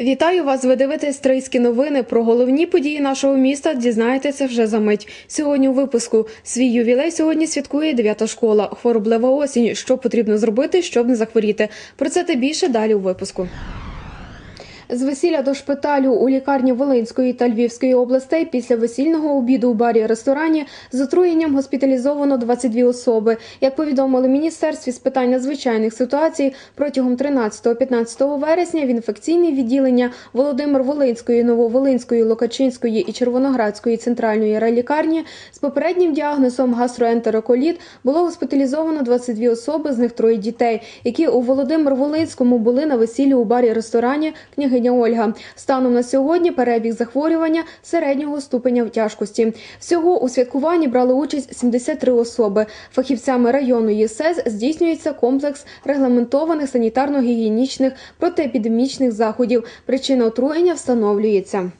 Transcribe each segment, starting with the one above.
Вітаю вас! Ви дивитесь Трийські новини. Про головні події нашого міста дізнаєтеся вже за мить. Сьогодні у випуску свій ювілей сьогодні святкує дев'ята школа. Хвороблива осінь. Що потрібно зробити, щоб не захворіти? Про це та більше далі у випуску. З весілля до шпиталю у лікарні Волинської та Львівської областей після весільного обіду у барі ресторані з отруєнням госпіталізовано 22 особи. Як повідомили міністерстві з питань надзвичайних ситуацій, протягом 13-15 вересня в інфекційне відділення Володимир Волинської, Нововолинської, Локачинської і Червоноградської центральної райлікарні з попереднім діагнозом гастроентероколіт було госпіталізовано 22 особи, з них троє дітей, які у Володимир Волинському були на весіллі у барі ресторані княгиня Ольга. Станом на сьогодні перебіг захворювання середнього ступеня тяжкості. Всього у святкуванні брали участь 73 особи. Фахівцями району ЄСЕС здійснюється комплекс регламентованих санітарно-гігієнічних протиепідемічних заходів. Причина отруєння встановлюється.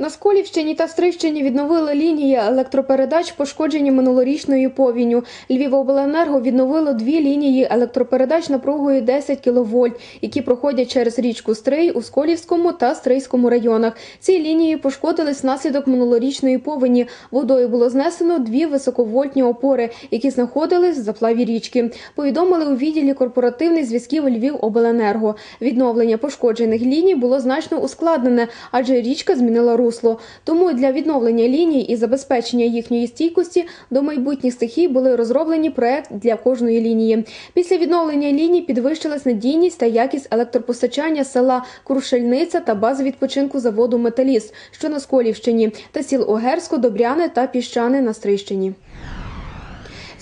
На Сколівщині та Стрищині відновили лінії електропередач, пошкоджені минулорічною повінню. Львівобленерго відновило дві лінії електропередач напругою 10 кВт, які проходять через річку Стрий у Сколівському та Стрийському районах. Ці лінії пошкодились внаслідок минулорічної повені. Водою було знесено дві високовольтні опори, які знаходились в заплаві річки. Повідомили у відділі корпоративних зв'язків Львівобленерго. Відновлення пошкоджених ліній було значно ускладнене, адже річка змінила рух русло. Тому для відновлення ліній і забезпечення їхньої стійкості до майбутніх стихій були розроблені проект для кожної лінії. Після відновлення ліній підвищилась надійність та якість електропостачання села Крушельниця та бази відпочинку заводу Металіст, що на Сколівщині, та сіл Огерсько, Добряне та Піщани на Стрищині.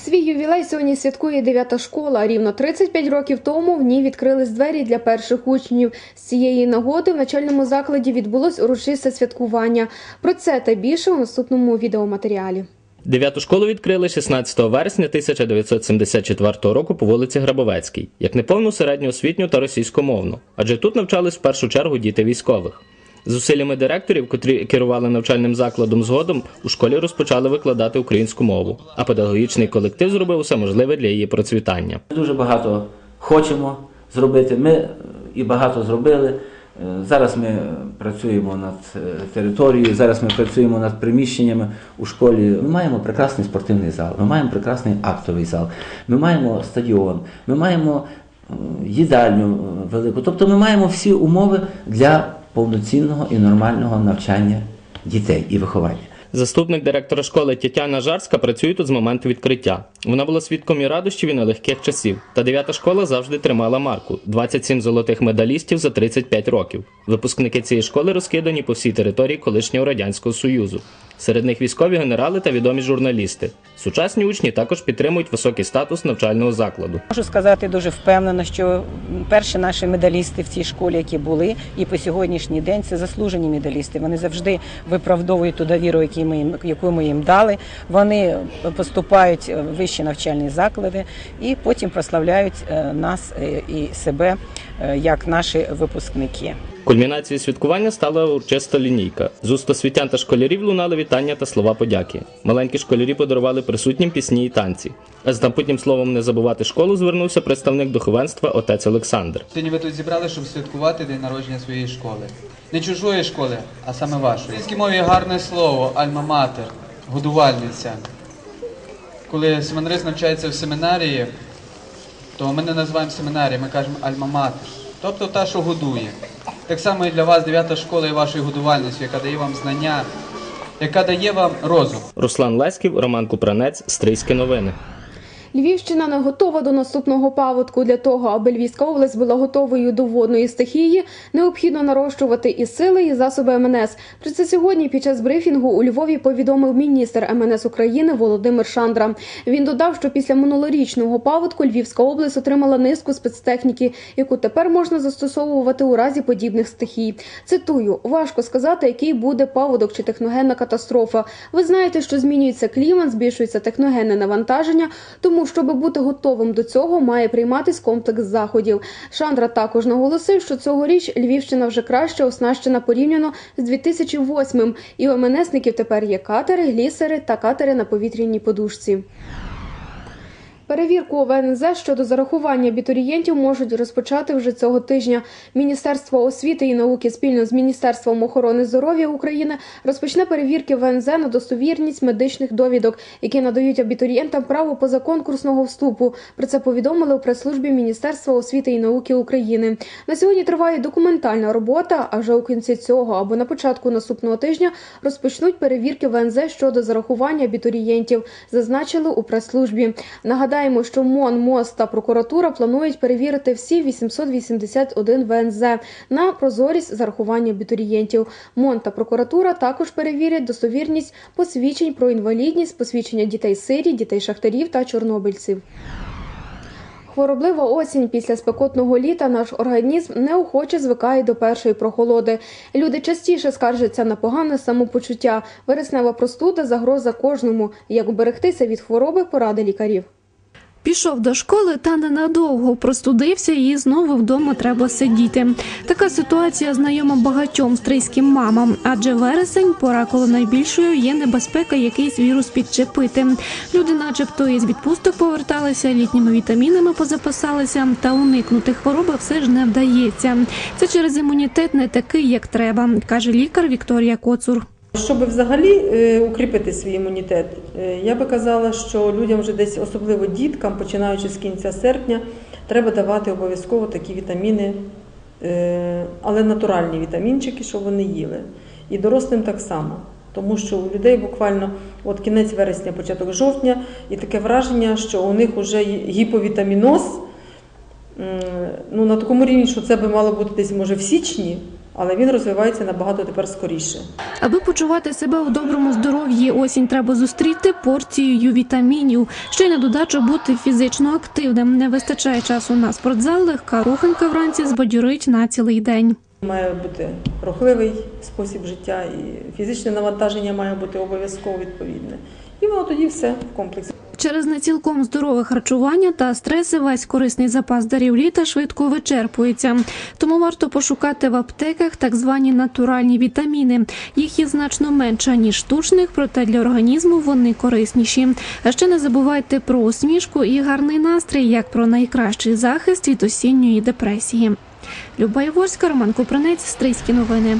Свій ювілей сьогодні святкує дев'ята школа. Рівно 35 років тому в ній відкрились двері для перших учнів. З цієї нагоди в начальному закладі відбулось урочисте святкування. Про це та більше у наступному відеоматеріалі. Дев'яту школу відкрили 16 вересня 1974 року по вулиці Грабовецькій, як неповну середньоосвітню та російськомовну, адже тут навчались в першу чергу діти військових. Зусиллями директорів, котрі керували навчальним закладом згодом, у школі розпочали викладати українську мову, а педагогічний колектив зробив усе можливе для її процвітання. Дуже багато хочемо зробити. Ми і багато зробили. Зараз ми працюємо над територією, зараз ми працюємо над приміщеннями у школі. Ми маємо прекрасний спортивний зал, ми маємо прекрасний актовий зал, ми маємо стадіон, ми маємо їдальню велику. Тобто ми маємо всі умови для повноцінного і нормального навчання дітей і виховання. Заступник директора школи Тетяна Жарська працює тут з моменту відкриття. Вона була свідком і радощів і нелегких часів. Та дев'ята школа завжди тримала марку: 27 золотих медалістів за 35 років. Випускники цієї школи розкидані по всій території колишнього радянського союзу. Серед них військові генерали та відомі журналісти. Сучасні учні також підтримують високий статус навчального закладу. Можу сказати дуже впевнено, що перші наші медалісти в цій школі, які були, і по сьогоднішній день це заслужені медалісти. Вони завжди виправдовують ту довіру, яку ми їм, яку ми їм дали. Вони поступають в вищі навчальні заклади і потім прославляють нас і себе як наші випускники. Кульмінацією святкування стала урочиста лінійка. З уст освітян та школярів лунали вітання та слова подяки. Маленькі школярі подарували присутнім пісні і танці. А з напутнім словом не забувати школу звернувся представник духовенства отець Олександр. Сьогодні ви тут зібрали, щоб святкувати день народження своєї школи. Не чужої школи, а саме вашої. В українській мові гарне слово альма-матер, годувальниця. Коли семинарист навчається в семінарії, то ми не називаємо семінарії, ми кажемо альма-матер. Тобто та, що годує. Так само і для вас дев'ята школа і вашої годувальності, яка дає вам знання, яка дає вам розум. Руслан Леськів, Роман Купранець, Стрийські новини. Львівщина не готова до наступного паводку. Для того, аби Львівська область була готовою до водної стихії, необхідно нарощувати і сили, і засоби МНС. Про це сьогодні під час брифінгу у Львові повідомив міністр МНС України Володимир Шандра. Він додав, що після минулорічного паводку Львівська область отримала низку спецтехніки, яку тепер можна застосовувати у разі подібних стихій. Цитую: важко сказати, який буде паводок чи техногенна катастрофа. Ви знаєте, що змінюється клімат, збільшується техногенне навантаження, тому щоб бути готовим до цього, має прийматись комплекс заходів. Шандра також наголосив, що цьогоріч Львівщина вже краще оснащена порівняно з 2008-м, і у МНСників тепер є катери, глісери та катери на повітряній подушці. Перевірку ВНЗ щодо зарахування абітурієнтів можуть розпочати вже цього тижня. Міністерство освіти і науки спільно з Міністерством охорони здоров'я України розпочне перевірки ВНЗ на достовірність медичних довідок, які надають абітурієнтам право позаконкурсного вступу. Про це повідомили у прес-службі Міністерства освіти і науки України. На сьогодні триває документальна робота. А вже у кінці цього або на початку наступного тижня розпочнуть перевірки ВНЗ щодо зарахування абітурієнтів. Зазначили у прес-службі. Нагадаємо, що МОН, МОЗ та прокуратура планують перевірити всі 881 ВНЗ на прозорість зарахування абітурієнтів. МОН та прокуратура також перевірять достовірність посвідчень про інвалідність, посвідчення дітей-сирі, дітей-шахтарів та чорнобильців. Хвороблива осінь після спекотного літа наш організм неохоче звикає до першої прохолоди. Люди частіше скаржаться на погане самопочуття. Вереснева простуда загроза кожному. Як уберегтися від хвороби, поради лікарів. Пішов до школи та ненадовго простудився і знову вдома треба сидіти. Така ситуація знайома багатьом стрийським мамам, адже вересень пора, коли найбільшою є небезпека якийсь вірус підчепити. Люди, начебто, із відпусток поверталися, літніми вітамінами позаписалися, та уникнути хвороби все ж не вдається. Це через імунітет не такий, як треба, каже лікар Вікторія Коцур. Щоб взагалі е, укріпити свій імунітет, е, я би казала, що людям вже десь, особливо діткам, починаючи з кінця серпня, треба давати обов'язково такі вітаміни, е, але натуральні вітамінчики, щоб вони їли. І дорослим так само. Тому що у людей буквально от кінець вересня, початок жовтня, і таке враження, що у них вже гіповітаміноз ну, на такому рівні, що це би мало бути десь може в січні, але він розвивається набагато тепер скоріше. Аби почувати себе у доброму здоров'ї, осінь треба зустріти порцією вітамінів. Ще й на додачу бути фізично активним. Не вистачає часу на спортзал, легка руханка вранці збадьорить на цілий день. Має бути рухливий спосіб життя, і фізичне навантаження має бути обов'язково відповідне. І воно тоді все в комплексі. Через не цілком здорове харчування та стреси весь корисний запас дарів літа швидко вичерпується. Тому варто пошукати в аптеках так звані натуральні вітаміни. Їх є значно менше ніж штучних, проте для організму вони корисніші. А ще не забувайте про усмішку і гарний настрій, як про найкращий захист від осінньої депресії. Люба Яворська, Роман Купринець, Стрийські новини.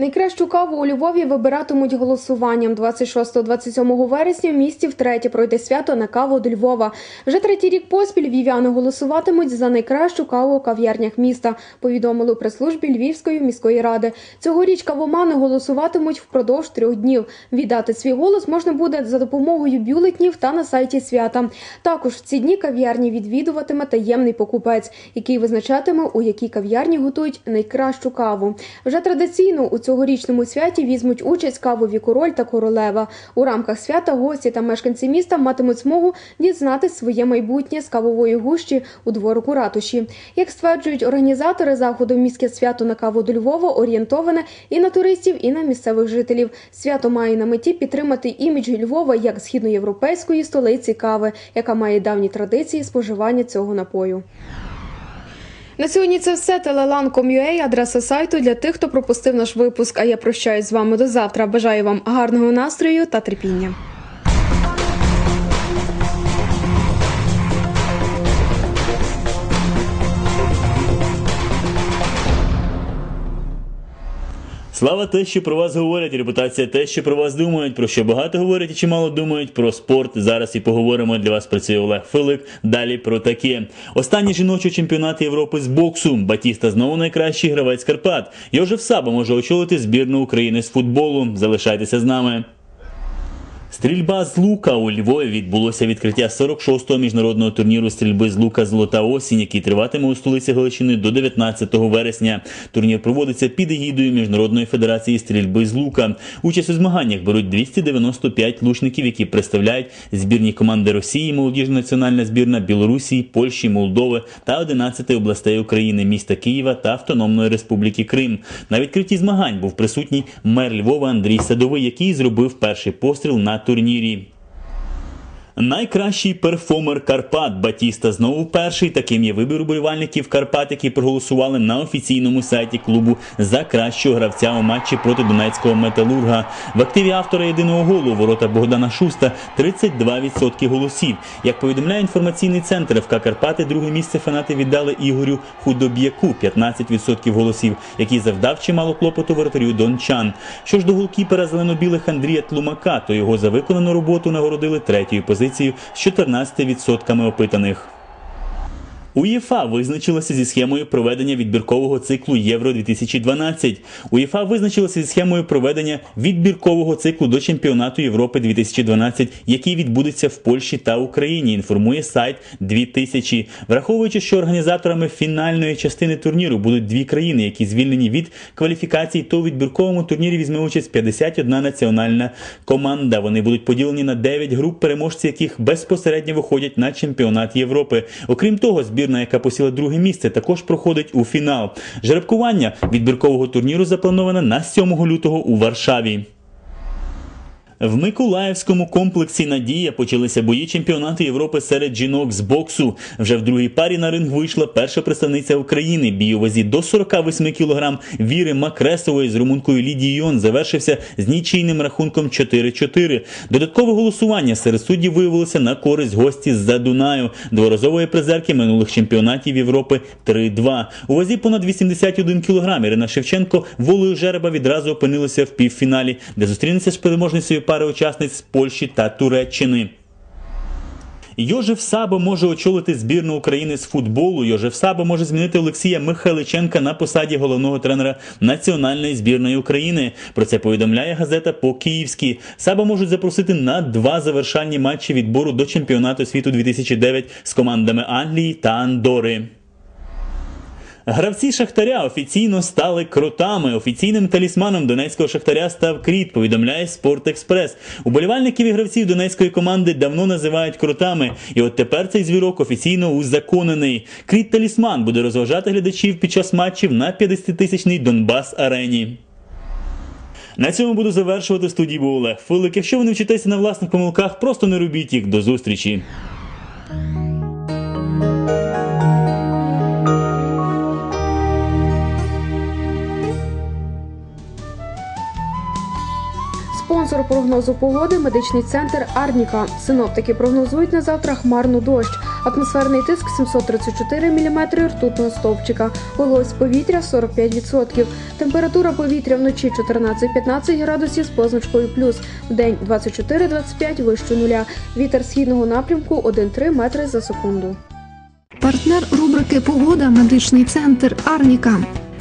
Найкращу каву у Львові вибиратимуть голосуванням 26-27 вересня. В місті втретє пройде свято на каву до Львова. Вже третій рік поспіль вів'яни голосуватимуть за найкращу каву у кав'ярнях міста. Повідомили у прес-службі Львівської міської ради. Цьогоріч кавомани голосуватимуть впродовж трьох днів. Віддати свій голос можна буде за допомогою бюлетнів та на сайті свята. Також в ці дні кав'ярні відвідуватиме таємний покупець, який визначатиме, у якій кав'ярні готують найкращу каву. Вже традиційно у цьогорічному святі візьмуть участь кавові король та королева. У рамках свята гості та мешканці міста матимуть змогу дізнати своє майбутнє з кавової гущі у дворику ратуші. Як стверджують організатори заходу, міське свято на каву до Львова орієнтоване і на туристів, і на місцевих жителів. Свято має на меті підтримати імідж Львова як східноєвропейської столиці кави, яка має давні традиції споживання цього напою. На сьогодні це все. Телелан.com.ua – адреса сайту для тих, хто пропустив наш випуск. А я прощаюсь з вами до завтра. Бажаю вам гарного настрою та терпіння. Слава те, що про вас говорять, репутація те, що про вас думають, про що багато говорять і чимало думають про спорт. Зараз і поговоримо для вас. Працює Олег Филик. Далі про таке. Останній жіночий чемпіонат Європи з боксу. Батіста знову найкращий гравець Карпат. Йожев Саба може очолити збірну України з футболу. Залишайтеся з нами. Стрільба з лука у Львові відбулося відкриття 46-го міжнародного турніру стрільби з лука Золота осінь, який триватиме у столиці Галичини до 19 вересня. Турнір проводиться під егідою Міжнародної федерації стрільби з лука. Участь у змаганнях беруть 295 лучників, які представляють збірні команди Росії, молодіжна національна збірна Білорусі, Польщі, Молдови та 11 областей України, міста Києва та Автономної Республіки Крим. На відкритті змагань був присутній мер Львова Андрій Садовий, який зробив перший постріл на турнірі. Найкращий перформер Карпат Батіста знову перший. Таким є вибір уболівальників Карпат, які проголосували на офіційному сайті клубу за кращого гравця у матчі проти донецького металурга. В активі автора єдиного голу ворота Богдана Шуста 32% голосів. Як повідомляє інформаційний центр ФК Карпати, друге місце фанати віддали Ігорю Худоб'яку 15% голосів, який завдав чимало клопоту воротарю дончан. Що ж до голкіпера зелено-білих Андрія Тлумака, то його за виконану роботу нагородили третьою позицією з 14% опитаних. УЄФА визначилася зі схемою проведення відбіркового циклу Євро 2012. УЄФА визначилася зі схемою проведення відбіркового циклу до чемпіонату Європи 2012, який відбудеться в Польщі та Україні. Інформує сайт 2000. Враховуючи, що організаторами фінальної частини турніру будуть дві країни, які звільнені від кваліфікацій, то у відбірковому турнірі візьме участь 51 національна команда. Вони будуть поділені на 9 груп, переможці яких безпосередньо виходять на чемпіонат Європи. Окрім того, збірна, яка посіла друге місце, також проходить у фінал. Жеребкування відбіркового турніру заплановане на 7 лютого у Варшаві. В Миколаївському комплексі Надія почалися бої чемпіонату Європи серед жінок з боксу. Вже в другій парі на ринг вийшла перша представниця України. Бій у вазі до 48 кг Віри Макресової з румункою Лідією Йон завершився з нічийним рахунком 4-4. Додаткове голосування серед суддів виявилося на користь гості з-за Дунаю, дворазової призерки минулих чемпіонатів Європи 3-2. У вазі понад 81 кг Ірина Шевченко волею жереба відразу опинилася в півфіналі, де зустрінеться з переможницею пари учасниць з Польщі та Туреччини. Йожеф Сабо може очолити збірну України з футболу. Йожеф Сабо може змінити Олексія Михайличенка на посаді головного тренера національної збірної України. Про це повідомляє газета по київськи Сабо можуть запросити на два завершальні матчі відбору до чемпіонату світу 2009 з командами Англії та Андори. Гравці Шахтаря офіційно стали кротами. Офіційним талісманом донецького Шахтаря став кріт, повідомляє Спорт-Експрес. Уболівальників і гравців донецької команди давно називають кротами. І от тепер цей звірок офіційно узаконений. Кріт талісман буде розважати глядачів під час матчів на 50-тисячній Донбас арені. На цьому буду завершувати студії був Олег Филик. Якщо ви не вчитеся на власних помилках, просто не робіть їх. До зустрічі. Спонсор прогнозу погоди медичний центр Арніка. Синоптики прогнозують на завтра хмарну дощ. Атмосферний тиск 734 мм ртутного стовпчика. Вологість повітря 45%. Температура повітря вночі 14-15 градусів з позначкою плюс. В день 24-25 вище нуля. Вітер східного напрямку 1,3 метри за секунду. Партнер рубрики Погода медичний центр Арніка.